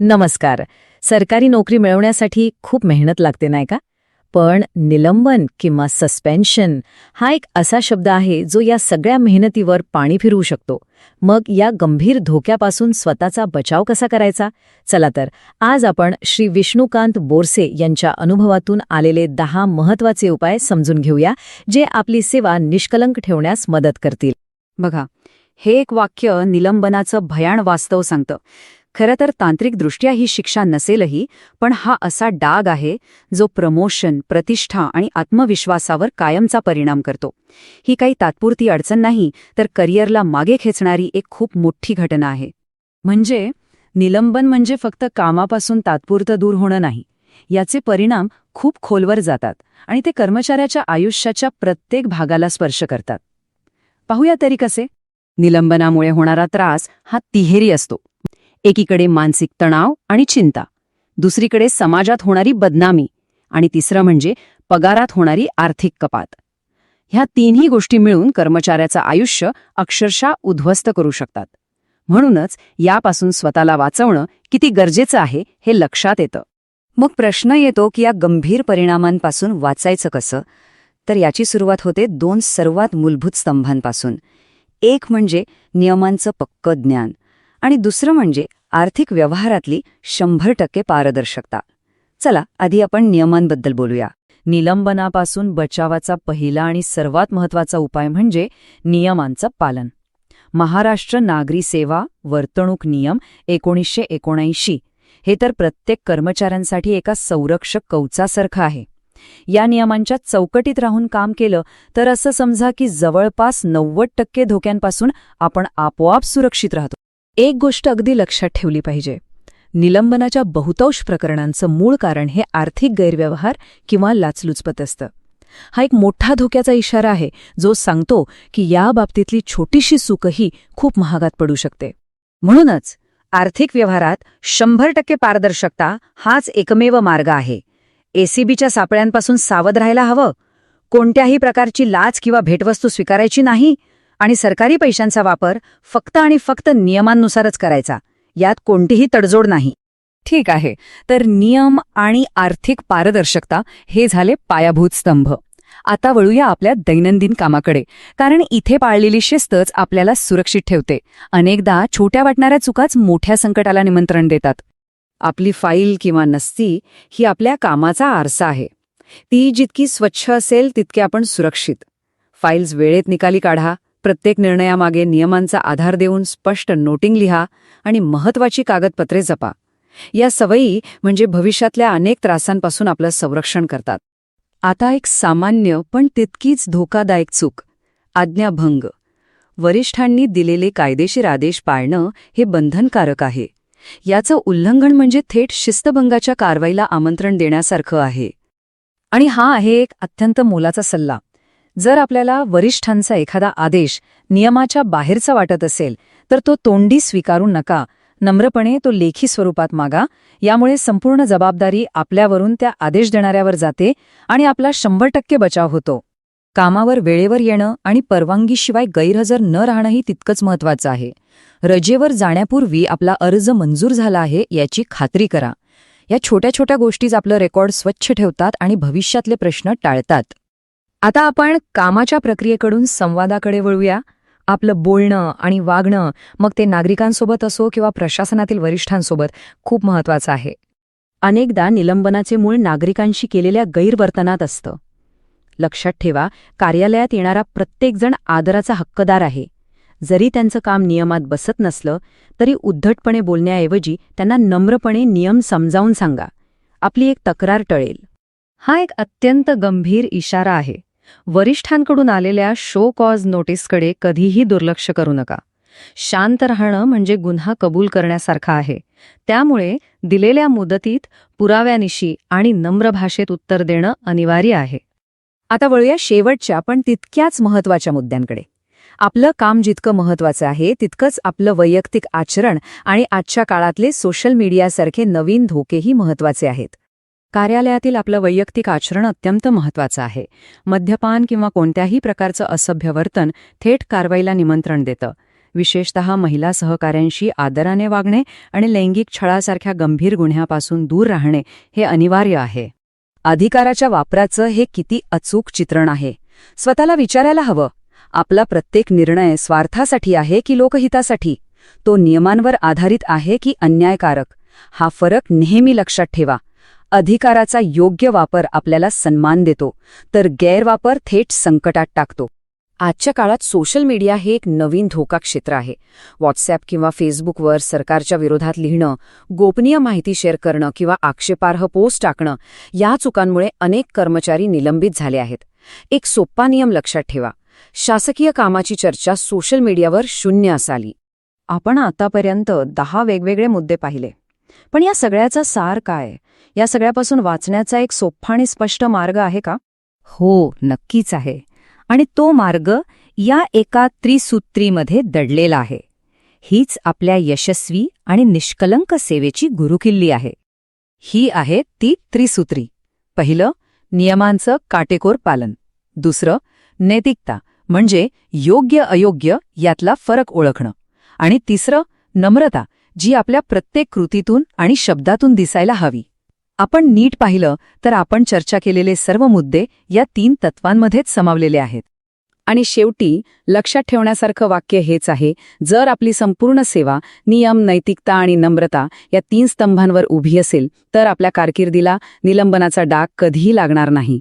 नमस्कार. सरकारी नोकरी मिळवण्यासाठी खूप मेहनत लागते नाही का? पण निलंबन किंवा सस्पेन्शन हा एक असा शब्द आहे जो या सगळ्या मेहनतीवर पाणी फिरवू शकतो. मग या गंभीर धोक्यापासून स्वतःचा बचाव कसा करायचा? चला तर आज आपण श्री विष्णुकांत बोरसे यांच्या अनुभवातून आलेले दहा महत्त्वाचे उपाय समजून घेऊया जे आपली सेवा निष्कलंक ठेवण्यास मदत करतील. बघा हे एक वाक्य निलंबनाचं भयाण वास्तव सांगतं. खरं तर तांत्रिकदृष्ट्या ही शिक्षा नसेलही पण हा असा डाग आहे जो प्रमोशन प्रतिष्ठा आणि आत्मविश्वासावर कायमचा परिणाम करतो. ही काही तात्पुरती अडचण नाही तर करिअरला मागे खेचणारी एक खूप मोठी घटना आहे. म्हणजे निलंबन म्हणजे फक्त कामापासून तात्पुरतं दूर होणं नाही. याचे परिणाम खूप खोलवर जातात आणि ते कर्मचाऱ्याच्या आयुष्याच्या प्रत्येक भागाला स्पर्श करतात. पाहूया तरी कसे? निलंबनामुळे होणारा त्रास हा तिहेरी असतो. एकीकडे मानसिक तणाव आणि चिंता दुसरीकडे समाजात होणारी बदनामी आणि तिसरं म्हणजे पगारात होणारी आर्थिक कपात. ह्या तीनही गोष्टी मिळून कर्मचाऱ्याचं आयुष्य अक्षरशः उद्ध्वस्त करू शकतात. म्हणूनच यापासून स्वतःला वाचवणं किती गरजेचं आहे हे लक्षात येतं. मग प्रश्न येतो की या गंभीर परिणामांपासून वाचायचं कसं? तर याची सुरुवात होते दोन सर्वात मूलभूत स्तंभांपासून. एक म्हणजे नियमांचं पक्क ज्ञान. आणि दुसरं म्हणजे आर्थिक व्यवहारातली शंभर टक्के पारदर्शकता. चला आधी आपण नियमांबद्दल बोलूया. निलंबनापासून बचावाचा पहिला आणि सर्वात महत्त्वाचा उपाय म्हणजे नियमांचं पालन. महाराष्ट्र नागरी सेवा वर्तणूक नियम एकोणीसशे एकोणऐंशी हे तर प्रत्येक कर्मचाऱ्यांसाठी एका संरक्षक कवचासारखं आहे. या नियमांच्या चौकटीत राहून काम केलं तर असं समजा की जवळपास नव्वद टक्के धोक्यांपासून आपण आपोआप सुरक्षित राहतो. एक गोष्ट अगदी लक्षात ठेवली पाहिजे. निलंबनाच्या बहुतांश प्रकरणांचं मूळ कारण हे आर्थिक गैरव्यवहार किंवा लाचलुचपत असतं. हा एक मोठा धोक्याचा इशारा आहे जो सांगतो की या बाबतीतली छोटीशी चूकही खूप महागात पडू शकते. म्हणूनच आर्थिक व्यवहारात शंभर टक्के पारदर्शकता हाच एकमेव मार्ग आहे. एसीबीच्या सापळ्यांपासून सावध राहायला हवं. कोणत्याही प्रकारची लाच किंवा भेटवस्तू स्वीकारायची नाही आणि सरकारी पैशांचा वापर फक्त आणि फक्त नियमांनुसारच करायचा. यात कोणतीही तडजोड नाही. ठीक आहे. तर नियम आणि आर्थिक पारदर्शकता हे झाले पायाभूत स्तंभ. आता वळूया आपल्या दैनंदिन कामाकडे. कारण इथे पाळलेली शिस्तच आपल्याला सुरक्षित ठेवते. अनेकदा छोट्या वाटणाऱ्या चुकाच मोठ्या संकटाला निमंत्रण देतात. आपली फाईल किंवा नसती ही आपल्या कामाचा आरसा आहे. ती जितकी स्वच्छ असेल तितके आपण सुरक्षित. फाईल्स वेळेत निकाली काढा. प्रत्येक निर्णयामागे नियमांचा आधार देऊन स्पष्ट नोटिंग लिहा आणि महत्वाची कागदपत्रे जपा. या सवयी म्हणजे भविष्यातल्या अनेक त्रासांपासून आपलं संरक्षण करतात. आता एक सामान्य पण तितकीच धोकादायक चूक आज्ञाभंग. वरिष्ठांनी दिलेले कायदेशीर आदेश पाळणं हे बंधनकारक आहे. याचं उल्लंघन म्हणजे थेट शिस्तभंगाच्या कारवाईला आमंत्रण देण्यासारखं आहे. आणि हा आहे एक अत्यंत मोलाचा सल्ला. जर आपल्याला वरिष्ठांचा एखादा आदेश नियमाच्या बाहेरचा वाटत असेल तर तो तोंडी स्वीकारू नका. नम्रपणे तो लेखी स्वरूपात मागा. यामुळे संपूर्ण जबाबदारी आपल्यावरून त्या आदेश देणाऱ्यावर जाते आणि आपला शंभर टक्के बचाव होतो. कामावर वेळेवर येणं आणि परवानगीशिवाय गैरहजर न राहणंही तितकंच महत्वाचं आहे. रजेवर जाण्यापूर्वी आपला अर्ज मंजूर झाला आहे याची खात्री करा. या छोट्या छोट्या गोष्टीच आपलं रेकॉर्ड स्वच्छ ठेवतात आणि भविष्यातले प्रश्न टाळतात. आता आपण कामाच्या प्रक्रियेकडून संवादाकडे वळूया. आपलं बोलणं आणि वागणं मग ते नागरिकांसोबत असो किंवा प्रशासनातील वरिष्ठांसोबत खूप महत्वाचं आहे. अनेकदा निलंबनाचे मूळ नागरिकांशी केलेल्या गैरवर्तनात असतं. लक्षात ठेवा कार्यालयात येणारा प्रत्येकजण आदराचा हक्कदार आहे. जरी त्यांचं काम नियमात बसत नसलं तरी उद्धटपणे बोलण्याऐवजी त्यांना नम्रपणे नियम समजावून सांगा. आपली एक तक्रार टळेल. हा एक अत्यंत गंभीर इशारा आहे. वरिष्ठांकडून आलेल्या शो कॉज नोटीसकडे कधीही दुर्लक्ष करू नका. शांत राहणं म्हणजे गुन्हा कबूल करण्यासारखा आहे. त्यामुळे दिलेल्या मुदतीत पुराव्यानिशी आणि नम्र भाषेत उत्तर देणं अनिवार्य आहे. आता वळूया शेवटच्या पण तितक्याच महत्त्वाच्या मुद्द्यांकडे. आपलं काम जितकं महत्वाचं आहे तितकंच आपलं वैयक्तिक आचरण आणि आजच्या काळातले सोशल मीडियासारखे नवीन धोकेही महत्त्वाचे आहेत. कार्यालयातील आपलं वैयक्तिक आचरण अत्यंत महत्वाचं आहे. मद्यपान किंवा कोणत्याही प्रकारचं असभ्य वर्तन थेट कारवाईला निमंत्रण देतं. विशेषतः महिला सहकाऱ्यांशी आदराने वागणे आणि लैंगिक छळासारख्या गंभीर गुन्ह्यापासून दूर राहणे हे अनिवार्य आहे. अधिकाराच्या वापराचं हे किती अचूक चित्रण आहे. स्वतःला विचारायला हवं. आपला प्रत्येक निर्णय स्वार्थासाठी आहे की लोकहितासाठी? तो नियमांवर आधारित आहे की अन्यायकारक? हा फरक नेहमी लक्षात ठेवा. अधिकाराचा योग्य वापर आपल्याला सन्मान देतो तर गैरवापर थेट संकटात टाकतो. आजच्या काळात सोशल मीडिया हे एक नवीन धोका क्षेत्र आहे. व्हॉट्सॲप किंवा फेसबुकवर सरकारच्या विरोधात लिहिणं गोपनीय माहिती शेअर करणं किंवा आक्षेपार्ह पोस्ट टाकणं या चुकांमुळे अनेक कर्मचारी निलंबित झाले आहेत. एक सोप्पा नियम लक्षात ठेवा. शासकीय कामाची चर्चा सोशल मीडियावर शून्य असाली आपण आतापर्यंत दहा वेगवेगळे मुद्दे पाहिले. पण या सगळ्याचा सार काय? या सगळ्यापासून वाचण्याचा एक सोप्पा आणि स्पष्ट मार्ग आहे का? हो नक्कीच आहे. आणि तो मार्ग या एका त्रिसूत्रीमध्ये दडलेला आहे. हीच आपल्या यशस्वी आणि निष्कलंक सेवेची गुरुकिल्ली आहे. ही आहे ती त्रिसूत्री. पहिलं नियमांचं काटेकोर पालन. दुसरं नैतिकता म्हणजे योग्य अयोग्य यातला फरक ओळखणं. आणि तिसरं नम्रता जी आपल्या प्रत्येक कृतीतून आणि शब्दातून दिसायला हवी. आपण नीट पाहिलं तर आपण चर्चा केलेले सर्व मुद्दे या तीन तत्वांमध्येच समावलेले आहेत. आणि शेवटी लक्षात ठेवण्यासारखं वाक्य हेच आहे जर आपली संपूर्ण सेवा नियम नैतिकता आणि नम्रता या तीन स्तंभांवर उभी असेल तर आपल्या कारकिर्दीला निलंबनाचा डाग कधीही लागणार नाही.